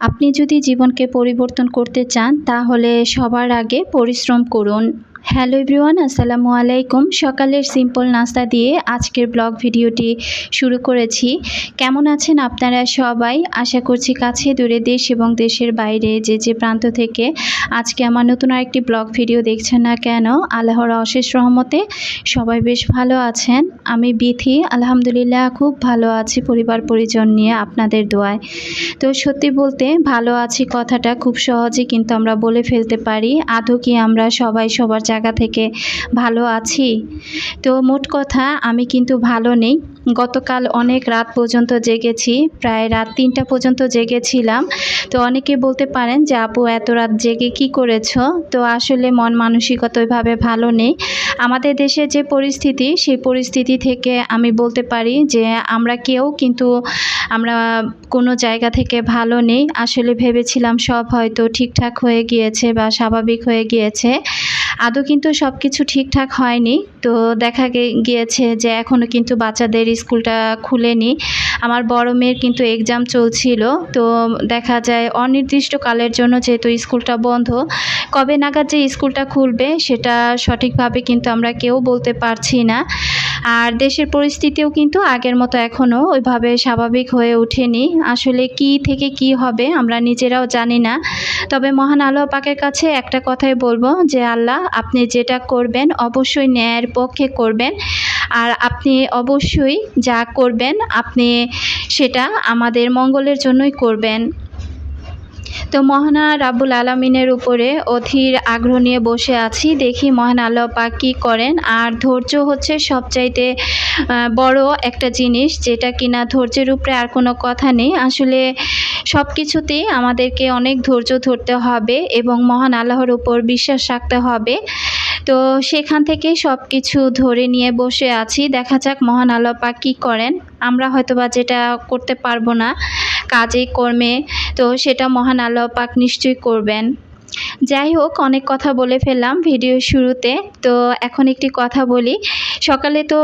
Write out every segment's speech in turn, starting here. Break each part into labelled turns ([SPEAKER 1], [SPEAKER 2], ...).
[SPEAKER 1] আপনি যদি জীবনকে পরিবর্তন করতে চান তাহলে সবার আগে পরিশ্রম করুন। হ্যালো এভরিওয়ান, আসসালামু আলাইকুম। সকালের সিম্পল নাস্তা দিয়ে আজকের ব্লগ ভিডিওটি শুরু করেছি। কেমন আছেন আপনারা সবাই? আশা করছি কাছে, দূরে দেশ এবং দেশের বাইরে যে যে প্রান্ত থেকে আজকে আমার নতুন আরেকটি ব্লগ ভিডিও দেখছেন না কেন, আল্লাহর অশেষ রহমতে সবাই বেশ ভালো আছেন। আমি বিথি, আলহামদুলিল্লাহ, খুব ভালো আছি পরিবার পরিজন নিয়ে আপনাদের দোয়ায়। তো সত্যি বলতে ভালো আছি কথাটা খুব সহজে কিন্তু আমরা বলে ফেলতে পারি। আদৌ কি আমরা সবাই সবার জায়গা থেকে ভালো আছি। তো মোট কথা, আমি কিন্তু ভালো নেই। গতকাল অনেক রাত পর্যন্ত জেগেছি, প্রায় রাত তিনটা পর্যন্ত জেগেছিলাম। তো অনেকে বলতে পারেন যে, আপু, এত রাত জেগে কি করেছ? তো আসলে মন মানসিকতা ওইভাবে ভালো নেই। আমাদের দেশে যে পরিস্থিতি, সেই পরিস্থিতি থেকে আমি বলতে পারি যে, আমরা কেউ কিন্তু, আমরা কোনো জায়গা থেকে ভালো নেই। আসলে ভেবেছিলাম সব হয়তো ঠিকঠাক হয়ে গিয়েছে বা স্বাভাবিক হয়ে গিয়েছে। আদৌ কিন্তু সব কিছু ঠিকঠাক হয়নি। তো দেখা গিয়েছে যে এখনও কিন্তু বাচ্চাদের স্কুলটা খুলেনি। আমার বড় মেয়ের কিন্তু এক্সাম চলছিল। তো দেখা যায় অনির্দিষ্টকালের জন্য যেহেতু স্কুলটা বন্ধ, কবে নাগাদ যে স্কুলটা খুলবে সেটা সঠিকভাবে কিন্তু আমরা কেউ বলতে পারছি না। আর দেশের পরিস্থিতিও কিন্তু আগের মতো এখনও ওইভাবে স্বাভাবিক হয়ে ওঠেনি। আসলে কি থেকে কি হবে আমরা নিজেরাও জানি না। তবে মহান আল্লাহ পাকের কাছে একটা কথাই বলব যে, আল্লাহ আপনি যেটা করবেন অবশ্যই ন্যায়ের পক্ষে করবেন। আর আপনি অবশ্যই যা করবেন আপনি সেটা আমাদের মঙ্গলের জন্যই করবেন। তো মহানা রাব্বুল আলমিনের উপরে অধীর আগ্রহ নিয়ে বসে আছি। দেখি মহান আল্লাহ পাক কী করেন। আর ধৈর্য হচ্ছে সবচাইতে বড় একটা জিনিস যেটা কিনা ধৈর্যের উপরে আর কোনো কথা নেই। আসলে সব কিছুতেই আমাদেরকে অনেক ধৈর্য ধরতে হবে এবং মহান আল্লাহর উপর বিশ্বাস রাখতে হবে। তো সেখান থেকেই সব কিছু ধরে নিয়ে বসে আছি। দেখা যাক মহান আল্লাহ পাক কী করেন। আমরা হয়তোবা যেটা করতে পারব না, কাজে, কর্মে, তো সেটা মহান আল্লাহ পাক নিশ্চয়ই করবেন। যাই হোক, অনেক কথা বলে ফেললাম ভিডিও শুরুতে। তো এখন একটি কথা বলি। সকালে তো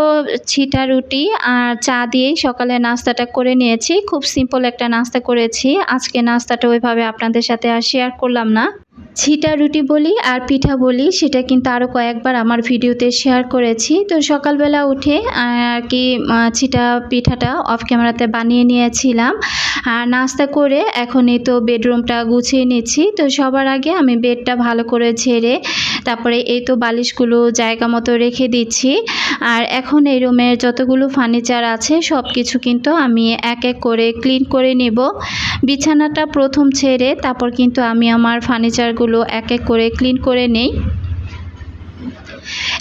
[SPEAKER 1] ছিটা রুটি আর চা দিয়েই সকালে নাস্তাটা করে নিয়েছি। খুব সিম্পল একটা নাস্তা করেছি। আজকে নাস্তাটা ওইভাবে আপনাদের সাথে আর শেয়ার করলাম না। ছিটা রুটি বলি আর পিঠা বলি, সেটা কিন্তু আরও কয়েকবার আমার ভিডিওতে শেয়ার করেছি। তো সকালবেলা উঠে আর কি ছিটা পিঠাটা অফ ক্যামেরাতে বানিয়ে নিয়েছিলাম। আর নাস্তা করে এখন এই তো বেডরুমটা গুছিয়ে নিচ্ছি। তো সবার আগে আমি বেডটা ভালো করে ঝেড়ে, তারপরে এই তো বালিশগুলো জায়গা মতো রেখে দিচ্ছি। আর এখন এই রুমের যতগুলো ফার্নিচার আছে সব কিছু কিন্তু আমি এক এক করে ক্লিন করে নেব। বিছানাটা প্রথম ছেড়ে, তারপর কিন্তু আমি আমার ফার্নিচারগুলো এক এক করে ক্লিন করে নেই।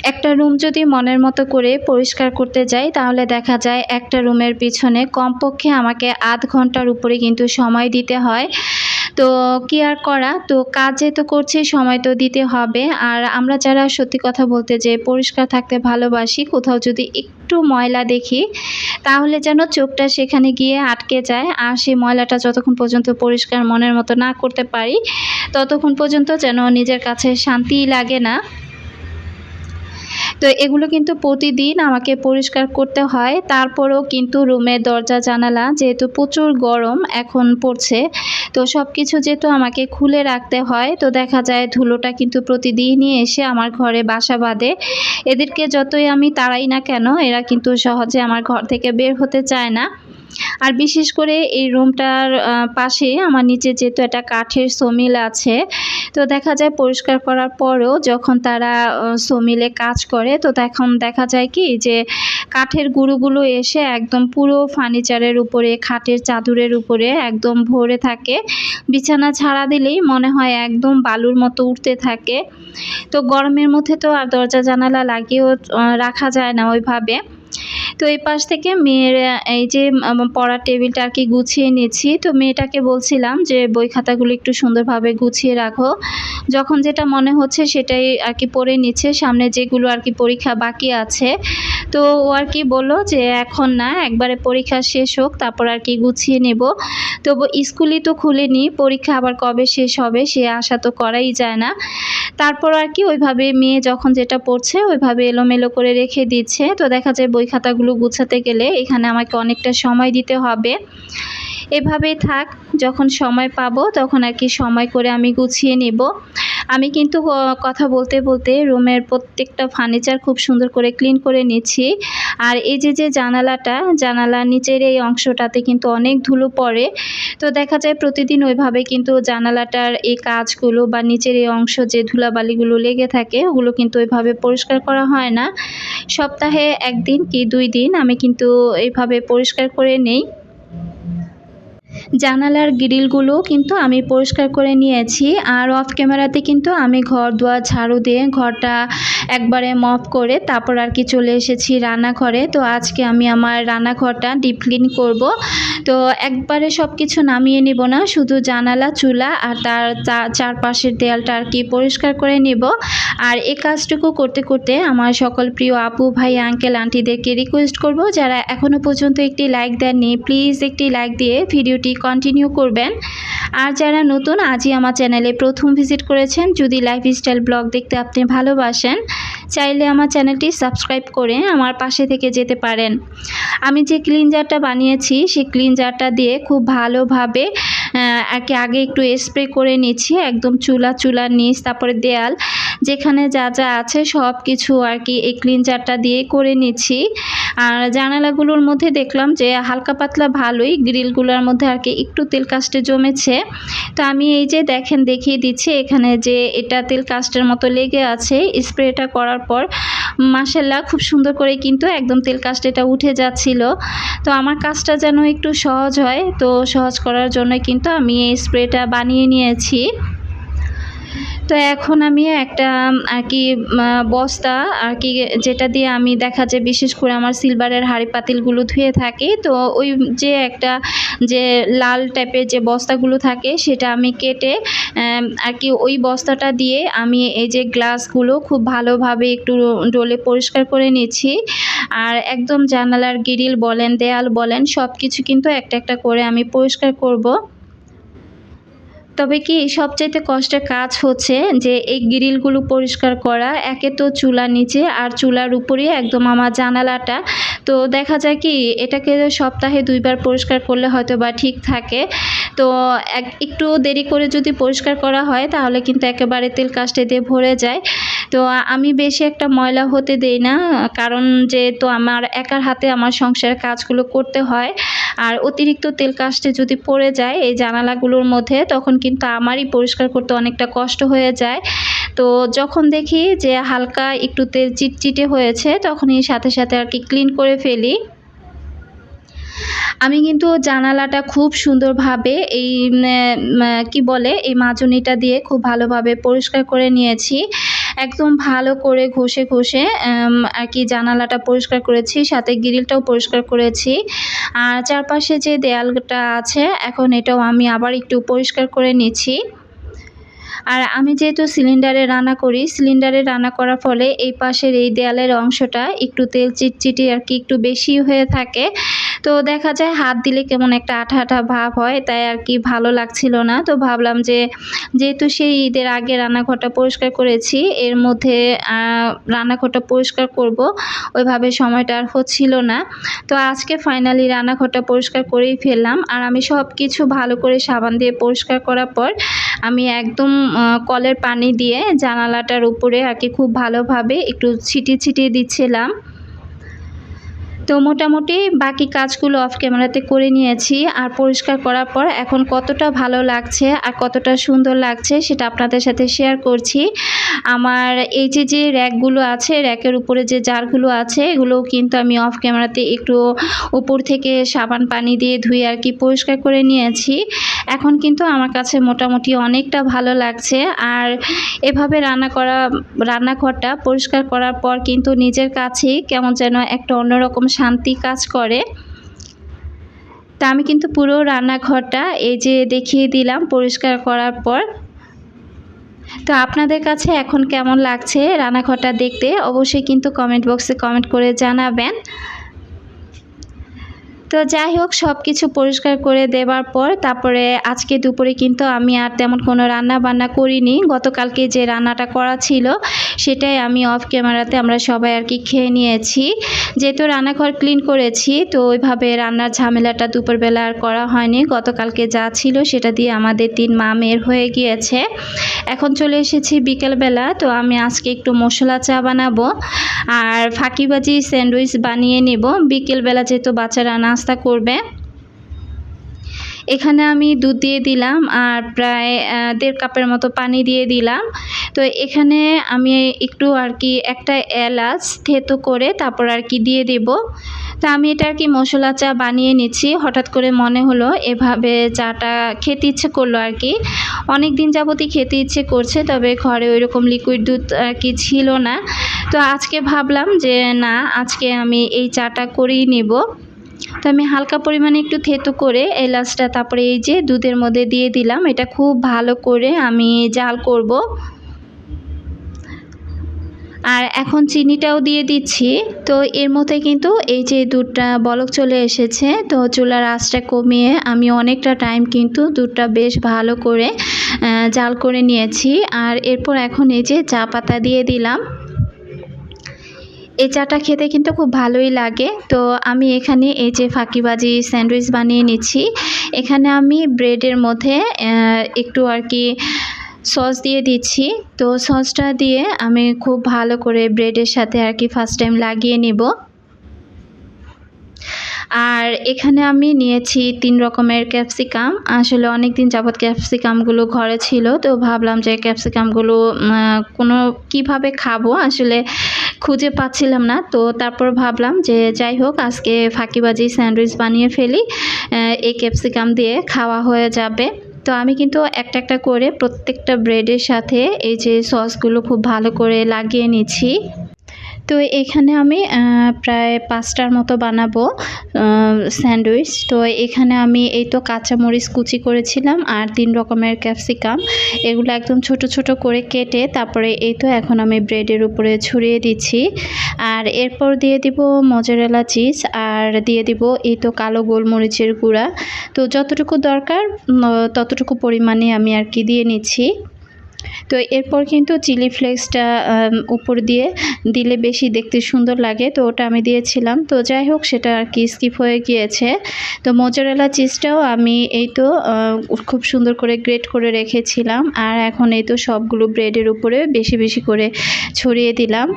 [SPEAKER 1] একটা রুম যদি মনের মতো করে পরিষ্কার করতে যাই, তাহলে দেখা যায় একটা রুমের পিছনে কমপক্ষে আমাকে আধ ঘণ্টার উপরে কিন্তু সময় দিতে হয়। তো কি আর করা? তো কাজে তো করছি, সময় তো দিতে হবে। আর আমরা যারা সত্যি কথা বলতে যে পরিষ্কার থাকতে ভালোবাসি, কোথাও যদি একটু ময়লা দেখি, তাহলে যেন চোখটা সেখানে গিয়ে আটকে যায়। আর সেই ময়লাটা যতক্ষণ পর্যন্ত পরিষ্কার মনের মতো না করতে পারি, ততক্ষণ পর্যন্ত যেন নিজের কাছে শান্তি লাগে না। তো এগুলো কিন্তু প্রতিদিন আমাকে পরিষ্কার করতে হয়। তারপরেও কিন্তু রুমের দরজা, জানালা যেহেতু প্রচুর গরম এখন পড়ছে, তো সব কিছু যেহেতু আমাকে খুলে রাখতে হয়, তো দেখা যায় ধুলোটা কিন্তু প্রতিদিনই এসে আমার ঘরে বাসা বাঁধে। এদেরকে যতই আমি তাড়াই না কেন, এরা কিন্তু সহজে আমার ঘর থেকে বের হতে চায় না। আর বিশেষ করে এই রুমটার পাশে আমার নিচে যেহেতু একটা কাঠের সমিল আছে, তো দেখা যায় পরিষ্কার করার পরেও যখন তারা সমিলে কাজ করে, তো তখন দেখা যায় কি যে কাঠের গুঁড়োগুলো এসে একদম পুরো ফার্নিচারের উপরে, খাটের চাদরের উপরে একদম ভরে থাকে। বিছানা ছাড়া দিলেই মনে হয় একদম বালুর মতো উঠতে থাকে। তো গরমের মধ্যে তো আর দরজা জানালা লাগিয়েও রাখা যায় না ওইভাবে। তো এই পাশ থেকে মেয়ের, এই যে পড়ার টেবিলটা আর কি গুছিয়ে নিচ্ছি তো মেয়েটাকে বলছিলাম যে, বই খাতাগুলো একটু সুন্দরভাবে গুছিয়ে রাখো। যখন যেটা মনে হচ্ছে সেটাই আর কি পড়ে নিচ্ছে। সামনে যেগুলো আর কি পরীক্ষা বাকি আছে। তো ও আর কি বলল যে, এখন না, একবারে পরীক্ষা শেষ হোক, তারপর আর কি গুছিয়ে নেব। তো স্কুলই তো খুলেনি, পরীক্ষা আবার কবে শেষ হবে সে আশা তো করাই যায় না। তারপর আর কি ওইভাবে মেয়ে যখন যেটা পড়ছে, ওইভাবে এলোমেলো করে রেখে দিচ্ছে। তো দেখা যায় বই খাতাগুলো গুছাতে গেলে এখানে আমাকে অনেকটা সময় দিতে হবে। এভাবেই থাক, যখন সময় পাবো তখন আর কি সময় করে আমি গুছিয়ে নেব। আমি কিন্তু কথা বলতে বলতে রুমের প্রত্যেকটা ফার্নিচার খুব সুন্দর করে ক্লিন করে নিচ্ছি আর এই যে যে জানালাটা, জানালার নিচের এই অংশটাতে কিন্তু অনেক ধুলো পড়ে। তো দেখা যায় প্রতিদিন ওইভাবে কিন্তু জানালাটার এই কাজগুলো বা নিচের এই অংশ যে ধুলাবালিগুলো লেগে থাকে, ওগুলো কিন্তু ওইভাবে পরিষ্কার করা হয় না। সপ্তাহে একদিন কি দুই দিন আমি কিন্তু এইভাবে পরিষ্কার করে নেই। জানালার গ্রিলগুলো কিন্তু আমি পরিষ্কার করে নিয়েছি আর অফ ক্যামেরাতে কিন্তু আমি ঘর দুয়ার ঝাড়ু দিয়ে ঘরটা একবারে মপ করে তারপর আর কি চলে এসেছি রান্নাঘরে। তো আজকে আমি আমার রান্নাঘরটা ডিপ ক্লিন করব। তো একবারে সব কিছু নামিয়ে নিব না, শুধু জানালা, চুলা আর তার চারপাশের দেয়ালটা আর কি পরিষ্কার করে নেব। আর এই কাজটুকু করতে করতে আমার সকল প্রিয় আপু, ভাই আঙ্কেল আন্টিদেরকে রিকোয়েস্ট করব, যারা এখনও পর্যন্ত একটি লাইক দেননি প্লিজ একটি লাইক দিয়ে ভিডিওটি কন্টিনিউ করবেন। আর যারা নতুন, আজই আমার চ্যানেলে প্রথম ভিজিট করেছেন, যদি লাইফস্টাইল ব্লগ দেখতে আপনি ভালোবাসেন, চাইলে আমার চ্যানেলটি সাবস্ক্রাইব করে আমার পাশে থেকে যেতে পারেন। আমি যে ক্লিনজারটা বানিয়েছি, সেই ক্লিনজারটা দিয়ে খুব ভালোভাবে আহ, আর আগে একটু স্প্রে করে নিচ্ছি একদম চুলা চুলার নিচ তারপরে দেয়াল যেখানে যা যা আছে সব কিছু আর কি এই ক্লিনজারটা দিয়ে করে নিচ্ছি। আর জানালাগুলোর মধ্যে দেখলাম যে হালকা পাতলা ভালোই গ্রিলগুলোর মধ্যে আর কি একটু তেল কাস্টে জমেছে। তো আমি এই যে দেখেন দেখিয়ে দিচ্ছি এখানে যে এটা তেল কাস্টের মতো লেগে আছে স্প্রেটা করার পর মাসাল্লাহ খুব সুন্দর করে কিন্তু একদম তেল কাস্ট এটা উঠে যাচ্ছিল। তো আমার কাজটা যেন একটু সহজ হয় তো সহজ করার জন্য কিন্তু আমি এই স্প্রেটা বানিয়ে নিয়েছি। তো এখন আমি একটা, আর কি বস্তা, আর কি, যেটা দিয়ে আমি দেখা যায় বিশেষ করে আমার সিলভারের হাঁড়ি পাতিলগুলো ধুয়ে থাকি। তো ওই যে একটা, যে লাল টাইপের যে বস্তাগুলো থাকে, সেটা আমি কেটে আর কি, ওই বস্তাটা দিয়ে আমি এই যে গ্লাসগুলো খুব ভালোভাবে একটু ডলে পরিষ্কার করে নিচ্ছি। আর একদম জানালার গ্রিল বলেন, দেয়াল বলেন সব কিছু কিন্তু একটা একটা করে আমি পরিষ্কার করব। তবে কি সবচাইতে কষ্টের কাজ হচ্ছে যে এই গ্রিলগুলো পরিষ্কার করা, একে তো চুলার নিচে আর চুলার উপরে একদম আমার জানালাটা। তো দেখা যায় কি এটাকে সপ্তাহে দুইবার পরিষ্কার করলে হয়তো বা ঠিক থাকে। তো এক, একটু দেরি করে যদি পরিষ্কার করা হয় তাহলে কিন্তু একেবারে তেল কাস্টে দিয়ে ভরে যায়। তো আমি বেশি একটা ময়লা হতে দেই না, কারণ যেহেতু আমার একার হাতে আমার সংসারের কাজগুলো করতে হয়, আর অতিরিক্ত তেল কাস্টে যদি পড়ে যায় এই জানালাগুলোর মধ্যে তখন কিন্তু আমারই পরিষ্কার করতে অনেকটা কষ্ট হয়ে যায়। তো যখন দেখি যে হালকা একটু তেল চিটচিটে হয়েছে, তখনই সাথে সাথে আর কি ক্লিন করে ফেলি। আমি কিন্তু জানালাটা খুব সুন্দরভাবে এই কি বলে, এই মাজুনিটা দিয়ে খুব ভালোভাবে পরিষ্কার করে নিয়েছি। একদম ভালো করে ঘষে ঘষে আর কি জানালাটা পরিষ্কার করেছি, সাথে গ্রিলটাও পরিষ্কার করেছি। আর চারপাশে যে দেয়ালটা আছে, এখন এটাও আমি আবার একটু পরিষ্কার করে নিচ্ছি। আর আমি যেহেতু সিলিন্ডারে রান্না করি, সিলিন্ডারে রান্না করার ফলে এই পাশের এই দেয়ালের অংশটা একটু তেল চিটচিটে আর কি একটু বেশি হয়ে থাকে। তো দেখা যায় হাত দিলে কেমন একটা আঠা আঠা ভাব হয়, তাই আর কি ভালো লাগছিল না। তো ভাবলাম যে, যেহেতু সেই ঈদের আগে রান্নাঘরটা পরিষ্কার করেছি, এর মধ্যে রান্নাঘরটা পরিষ্কার করব, ওইভাবে সময়টা আর হচ্ছিল না। তো আজকে ফাইনালি রান্নাঘরটা পরিষ্কার করেই ফেললাম। আর আমি সব কিছু ভালো করে সাবান দিয়ে পরিষ্কার করার পর আমি একদম কলের পানি দিয়ে জানালাটার উপরে আর কি খুব ভালোভাবে একটু ছিটিয়ে ছিটিয়ে দিচ্ছিলাম। তো মোটামুটি বাকি কাজগুলো অফ ক্যামেরাতে করে নিয়েছি আর পরিষ্কার করার পর এখন কতটা ভালো লাগছে আর কতটা সুন্দর লাগছে সেটা আপনাদের সাথে শেয়ার করছি। আমার এই যে যে র্যাকগুলো আছে র্যাকের উপরে যে জারগুলো আছে, এগুলোও কিন্তু আমি অফ ক্যামেরাতে একটু উপর থেকে সাবান পানি দিয়ে ধুয়ে আর কি পরিষ্কার করে নিয়েছি। এখন কিন্তু আমার কাছে মোটামুটি অনেকটা ভালো লাগছে আর এভাবে রান্না করা, রান্নাঘরটা পরিষ্কার করার পর কিন্তু নিজের কাছেই কেমন যেন একটা অন্যরকম শান্তি কাজ করে। তা আমি কিন্তু পুরো রান্নাঘরটা এই যে দেখিয়ে দিলাম পরিষ্কার করার পর। তো আপনাদের কাছে এখন কেমন লাগছে রান্নাঘরটা দেখতে? অবশ্যই কিন্তু কমেন্ট বক্সে কমেন্ট করে জানাবেন। তো যাই হোক সব কিছু পরিষ্কার করে দেওয়ার পর তারপরে আজকে দুপুরে কিন্তু আমি আর তেমন কোনো রান্না বান্না করিনি। গতকালকে যে রান্নাটা করা ছিল সেটাই আমি অফ ক্যামেরাতে আমরা সবাই আর কি খেয়ে নিয়েছি। যেহেতু রান্নাঘর ক্লিন করেছি, তো ওইভাবে রান্নার ঝামেলাটা দুপুরবেলা আর করা হয়নি। গতকালকে যা ছিল সেটা দিয়ে আমাদের তিন মা মেয়ের হয়ে গিয়েছে। এখন চলে এসেছি বিকেলবেলা, তো আমি আজকে একটু মশলা চা বানাবো। আর ফাঁকিবাজি স্যান্ডউইচ বানিয়ে নেব। বিকেলবেলা যেহেতু বাচ্চারা নাস্তা করবে। এখানে আমি দুধ দিয়ে দিলাম আর প্রায় দেড় কাপের মতো পানি দিয়ে দিলাম। তো এখানে আমি একটু আর কি একটা এলাচ থেতো করে তারপর আর কি দিয়ে দেব। তা আমি এটা আর কি মশলা চা বানিয়ে নিচ্ছি। হঠাৎ করে মনে হলো এভাবে চাটা খেতে ইচ্ছে করল আর কি। অনেক দিন যাবতই খেতে ইচ্ছে করছে, তবে ঘরে ওইরকম লিকুইড দুধ আর কি ছিল না। তো আজকে ভাবলাম যে না, আজকে আমি এই চাটা করেই নেব। তো আমি হালকা পরিমাণে একটু থেতো করে এলাচটা তারপরে এই যে দুধের মধ্যে দিয়ে দিলাম। এটা খুব ভালো করে আমি জাল করব। আর এখন চিনিটাও দিয়ে দিচ্ছি। তো এর মধ্যে কিন্তু এই যে দুধটা বলক চলে এসেছে, তো চুলার আঁচটা কমিয়ে আমি অনেকটা টাইম কিন্তু দুধটা বেশ ভালো করে জাল করে নিয়েছি। আর এরপর এখন এই যে চা পাতা দিয়ে দিলাম। এই চাটা খেতে কিন্তু খুব ভালোই লাগে। তো আমি এখানে এই যে ফাঁকিবাজি স্যান্ডউইচ বানিয়ে নিচ্ছি। এখানে আমি ব্রেডের মধ্যে একটু আর কি সস দিয়ে দিচ্ছি। তো সসটা দিয়ে আমি খুব ভালো করে ব্রেডের সাথে আর কি ফার্স্ট টাইম লাগিয়ে নেব। আর এখানে আমি নিয়েছি তিন রকমের ক্যাপসিকাম। আসলে অনেক দিন যাবৎ ক্যাপসিকামগুলো ঘরে ছিল, তো ভাবলাম যে ক্যাপসিকামগুলো কোনো, কীভাবে খাব? আসলে খুঁজে পাচ্ছিলাম না। তো তারপর ভাবলাম যে যাই হোক, আজকে ফাঁকিবাজি স্যান্ডউইচ বানিয়ে ফেলি। এই ক্যাপসিকাম দিয়ে খাওয়া হয়ে যাবে। তো আমি কিন্তু একটা একটা করে প্রত্যেকটা ব্রেডের সাথে এই যে সসগুলো খুব ভালো করে লাগিয়ে নিচ্ছি। তো এখানে আমি প্রায় পাঁচটার মতো বানাবো স্যান্ডউইচ। তো এখানে আমি এই তো কাঁচামরিচ কুচি করেছিলাম আর তিন রকমের ক্যাপসিকাম। এগুলো একদম ছোট ছোট করে কেটে তারপরে এই তো এখন আমি ব্রেডের উপরে ছড়িয়ে দিচ্ছি। আর এরপর দিয়ে দিব মজারেলা চিজ আর দিয়ে দিব এই তো কালো গোলমরিচের গুঁড়া। তো যতটুকু দরকার ততটুকু পরিমাণে আমি আর কি দিয়ে নিচ্ছি। তো এরপর কিন্তু চিলি ফ্লেক্সটা উপর দিয়ে দিলে বেশি দেখতে সুন্দর লাগে, তো ওটা আমি দিয়েছিলাম। তো যাই হোক, সেটা আর কি স্কিপ হয়ে গিয়েছে। তো মোজারেলা চিজটাও আমি এই তো খুব সুন্দর করে গ্রেট করে রেখেছিলাম। আর এখন এই তো সবগুলো ব্রেডের উপরে বেশি বেশি করে ছড়িয়ে দিলাম।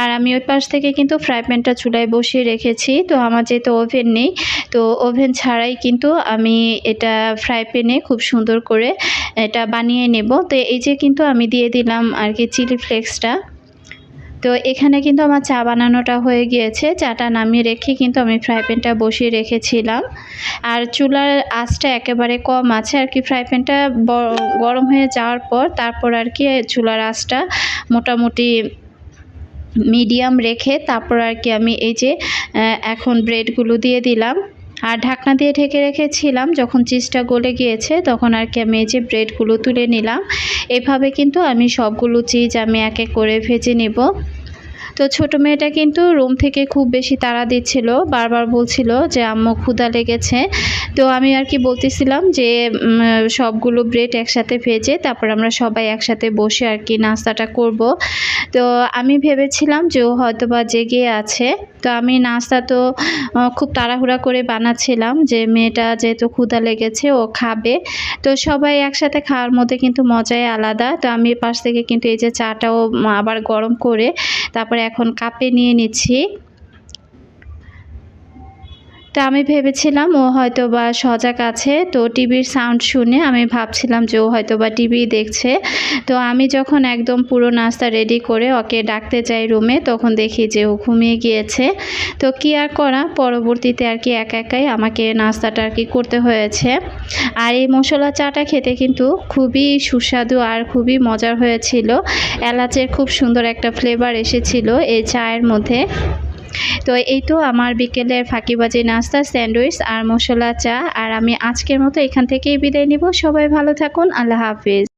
[SPEAKER 1] আর আমি ওই পাশ থেকে কিন্তু ফ্রাই প্যানটা চুলায় বসিয়ে রেখেছি, তো আমার যেহেতু ওভেন নেই, তো ওভেন ছাড়াই কিন্তু আমি এটা ফ্রাই প্যানে খুব সুন্দর করে এটা বানিয়ে নেব। তো এই যে কিন্তু আমি দিয়ে দিলাম আর কি চিলি ফ্লেক্সটা। তো এখানে কিন্তু আমার চা বানানোটা হয়ে গিয়েছে, চাটা নামিয়ে রেখে কিন্তু আমি ফ্রাই প্যানটা বসিয়ে রেখেছিলাম। আর চুলার আঁচটা একেবারে কম আছে, আর কি ফ্রাই প্যানটা গরম হয়ে যাওয়ার পর তারপর আর কি চুলার আঁচটা মোটামুটি মিডিয়াম রেখে তারপর আর কি আমি এই যে এখন ব্রেডগুলো দিয়ে দিলাম। আর ঢাকনা দিয়ে ঢেকে রেখেছিলাম, যখন চিজটা গলে গিয়েছে, তখন আর কি আমি এই যে ব্রেডগুলো তুলে নিলাম। এভাবে কিন্তু আমি সবগুলো চিজ আমি এক করে ভেজে নেব। তো ছোট মেয়েটা কিন্তু রুম থেকে খুব বেশি তাড়া দিচ্ছিল, বারবার বলছিল যে, আম্মু, ক্ষুধা লেগেছে। তো আমি আর কি বলতেছিলাম যে সবগুলো ব্রেড একসাথে ভেজে তারপর আমরা সবাই একসাথে বসে আর কি নাস্তাটা করব। তো আমি ভেবেছিলাম যে, ও হয়তো বা জেগে আছে। তো আমি নাস্তা তো খুব তাড়াহুড়া করে বানাচ্ছিলাম যে, মেয়েটা যেহেতু ক্ষুধা লেগেছে, ও খাবে। তো সবাই একসাথে খাওয়ার মধ্যে কিন্তু মজাই আলাদা। তো আমি পাশ থেকে কিন্তু এই যে চাটাও আবার গরম করে তারপরে এখন কাপে নিয়ে নিচ্ছি। তো আমি ভেবেছিলাম ও হয়তো বা সজাগ আছে। তো টিভির সাউন্ড শুনে আমি ভাবছিলাম যে ও হয়তো বা টিভি দেখছে। তো আমি যখন একদম পুরো নাস্তা রেডি করে ওকে ডাকতে যাই রুমে, তখন দেখি যে ও ঘুমিয়ে গিয়েছে। তো কি আর করা? পরবর্তীতে আর কি একা একাই আমাকে নাস্তাটা আর কি করতে হয়েছে। আর এই মশলা চাটা খেতে কিন্তু খুবই সুস্বাদু আর খুবই মজার হয়েছিল। এলাচের খুব সুন্দর একটা ফ্লেভার এসেছিল এই চায়ের মধ্যে। তো এই তো আমার বিকেলের ফাঁকিবাজি, নাস্তা, স্যান্ডউইচ আর মশলা চা। আর আমি আজকের মতো এখান থেকেই বিদায় নিব। সবাই ভালো থাকুন। আল্লাহ হাফিজ।